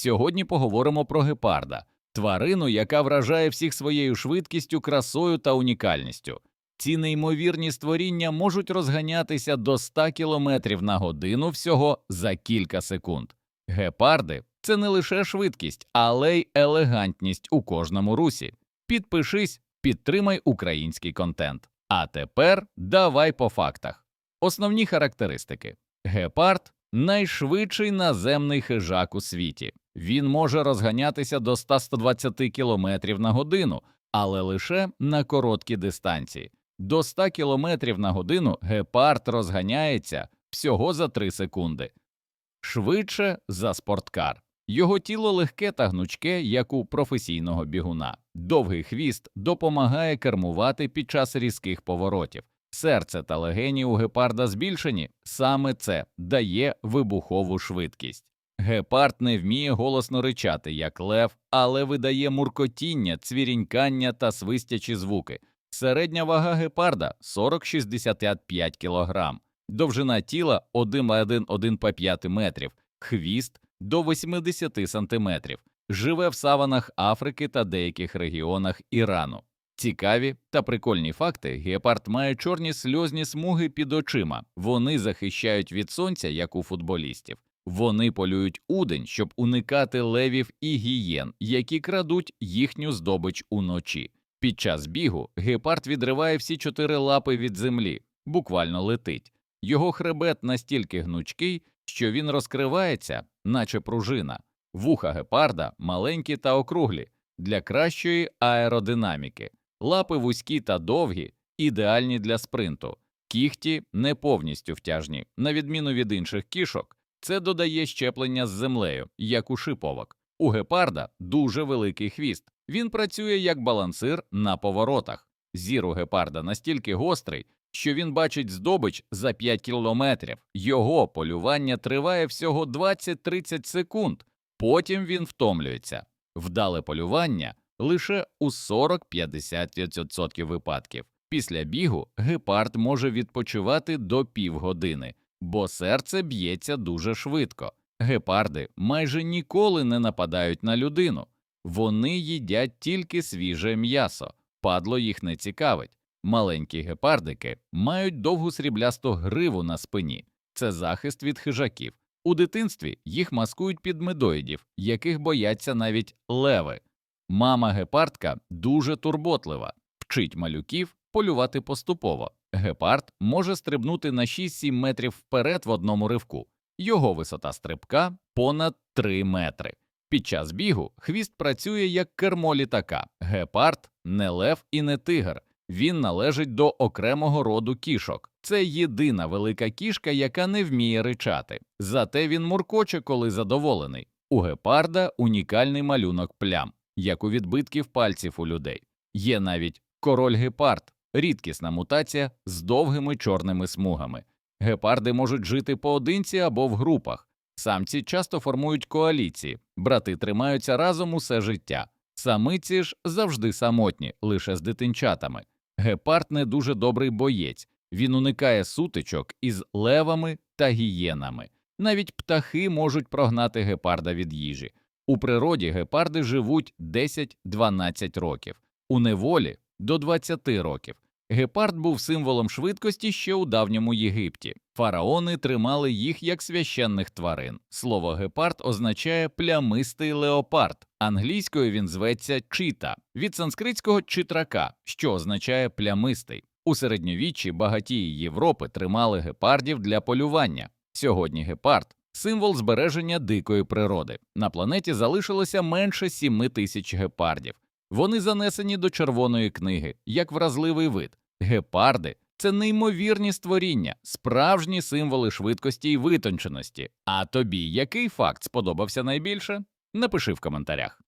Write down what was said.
Сьогодні поговоримо про гепарда, тварину, яка вражає всіх своєю швидкістю, красою та унікальністю. Ці неймовірні створіння можуть розганятися до 100 км на годину всього за кілька секунд. Гепарди це не лише швидкість, але й елегантність у кожному русі. Підпишись, підтримай український контент. А тепер давай по фактах. Основні характеристики: гепард найшвидший наземний хижак у світі. Він може розганятися до 100-120 км на годину, але лише на короткі дистанції. До 100 км на годину гепард розганяється всього за 3 секунди. Швидше за спорткар. Його тіло легке та гнучке, як у професійного бігуна. Довгий хвіст допомагає кермувати під час різких поворотів. Серце та легені у гепарда збільшені, саме це дає вибухову швидкість. Гепард не вміє голосно ричати, як лев, але видає муркотіння, цвірінькання та свистячі звуки. Середня вага гепарда 40-65 кг, довжина тіла 1,1-1,5 метрів, хвіст до 80 сантиметрів. Живе в саванах Африки та деяких регіонах Ірану. Цікаві та прикольні факти: гепард має чорні сльозні смуги під очима. Вони захищають від сонця, як у футболістів. Вони полюють удень, щоб уникати левів і гієн, які крадуть їхню здобич уночі. Під час бігу гепард відриває всі чотири лапи від землі, буквально летить. Його хребет настільки гнучкий, що він розкривається, наче пружина. Вуха гепарда маленькі та округлі для кращої аеродинаміки. Лапи вузькі та довгі, ідеальні для спринту, кіхті не повністю втяжні, на відміну від інших кішок. Це додає щеплення з землею, як у шиповок. У гепарда дуже великий хвіст. Він працює як балансир на поворотах. Зір у гепарда настільки гострий, що він бачить здобич за 5 кілометрів. Його полювання триває всього 20-30 секунд. Потім він втомлюється. Вдале полювання лише у 40-50% випадків. Після бігу гепард може відпочивати до півгодини, бо серце б'ється дуже швидко. Гепарди майже ніколи не нападають на людину. Вони їдять тільки свіже м'ясо, падло їх не цікавить. Маленькі гепардики мають довгу сріблясту гриву на спині. Це захист від хижаків. У дитинстві їх маскують під медоїдів, яких бояться навіть леви. Мама гепардка дуже турботлива, вчить малюків полювати поступово. Гепард може стрибнути на 6-7 метрів вперед в одному ривку. Його висота стрибка понад 3 метри. Під час бігу хвіст працює як кермо літака. Гепард не лев і не тигр. Він належить до окремого роду кішок. Це єдина велика кішка, яка не вміє ричати. Зате він муркоче, коли задоволений. У гепарда унікальний малюнок плям, як у відбитків пальців у людей. Є навіть король гепард, рідкісна мутація з довгими чорними смугами. Гепарди можуть жити поодинці або в групах. Самці часто формують коаліції, брати тримаються разом усе життя. Самиці ж завжди самотні, лише з дитинчатами. Гепард не дуже добрий боєць, він уникає сутичок із левами та гієнами. Навіть птахи можуть прогнати гепарда від їжі. У природі гепарди живуть 10-12 років, у неволі до 20 років. Гепард був символом швидкості ще у давньому Єгипті. Фараони тримали їх як священних тварин. Слово гепард означає плямистий леопард. Англійською він зветься чита від санскритського читрака, що означає плямистий. У середньовіччі багатії Європи тримали гепардів для полювання. Сьогодні гепард символ збереження дикої природи. На планеті залишилося менше 7 тисяч гепардів. Вони занесені до червоної книги як вразливий вид. Гепарди це неймовірні створіння, справжні символи швидкості і витонченості. А тобі який факт сподобався найбільше? Напиши в коментарях.